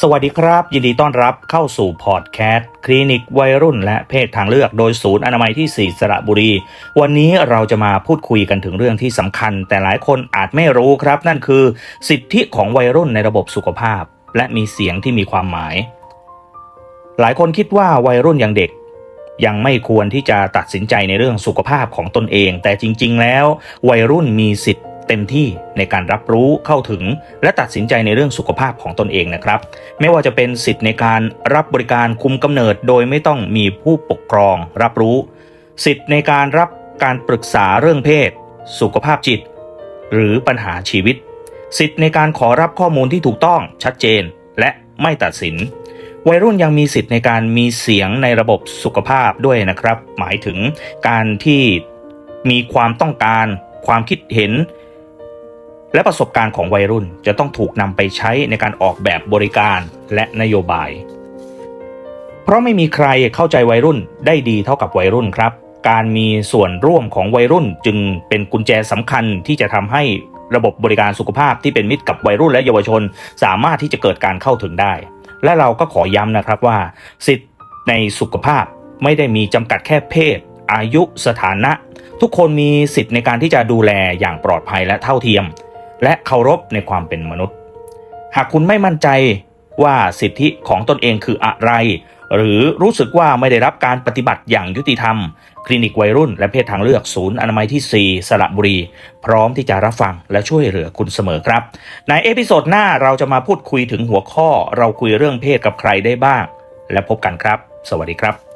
สวัสดีครับ ยินดีต้อนรับเข้าสู่พอดแคสต์คลินิกวัยรุ่นและเพศทางเลือกโดยศูนย์อนามัยที่ 4 สระบุรี วันนี้เราจะมาพูดคุยกันถึงเรื่องที่สำคัญ แต่หลายคนอาจไม่รู้ครับ นั่นคือสิทธิของวัยรุ่นในระบบสุขภาพ และมีเสียงที่มีความหมาย หลายคนคิดว่าวัยรุ่นยังเด็ก ยังไม่ควรที่จะตัดสินใจในเรื่องสุขภาพของตนเอง แต่จริง ๆ แล้ว วัยรุ่นมีสิทธิ เต็มที่ในการรับรู้เข้าถึง และตัดสินใจในเรื่องสุขภาพของตนเองนะครับ ไม่ว่าจะเป็นสิทธิ์ในการรับบริการคุมกำเนิด โดยไม่ต้องมีผู้ปกครองรับรู้ สิทธิ์ในการรับการปรึกษาเรื่องเพศ สุขภาพจิต หรือปัญหาชีวิต สิทธิ์ในการขอรับข้อมูลที่ถูกต้องชัดเจน และไม่ตัดสิน วัยรุ่นยังมีสิทธิ์ในการมีเสียงในระบบสุขภาพด้วยนะครับ หมายถึงการที่มีความต้องการ ความคิดเห็น และประสบการณ์ของวัยรุ่นจะต้องถูกนำไปใช้ในการออกแบบบริการและนโยบาย เพราะไม่มีใครเข้าใจวัยรุ่นได้ดีเท่ากับวัยรุ่นครับ การมีส่วนร่วมของวัยรุ่นจึงเป็นกุญแจสำคัญที่จะทำให้ระบบบริการสุขภาพที่เป็นมิตรกับวัยรุ่นและเยาวชน สามารถที่จะเกิดการเข้าถึงได้ และเราก็ขอย้ำนะครับว่า สิทธิ์ในสุขภาพไม่ได้มีจำกัดแค่เพศ อายุสถานะ ทุกคนมีสิทธิ์ในการที่จะดูแลอย่างปลอดภัยและเท่าเทียม และเคารพในความเป็นมนุษย์ หากคุณไม่มั่นใจว่าสิทธิของตนเองคืออะไร หรือรู้สึกว่าไม่ได้รับการปฏิบัติอย่างยุติธรรม คลินิกวัยรุ่นและเพศทางเลือกศูนย์อนามัยที่ 4 สระบุรี พร้อมที่จะรับฟังและช่วยเหลือคุณเสมอครับ ในเอพิโซดหน้าเราจะมาพูดคุยถึงหัวข้อ เราคุยเรื่องเพศกับใครได้บ้าง และพบกันครับ สวัสดีครับ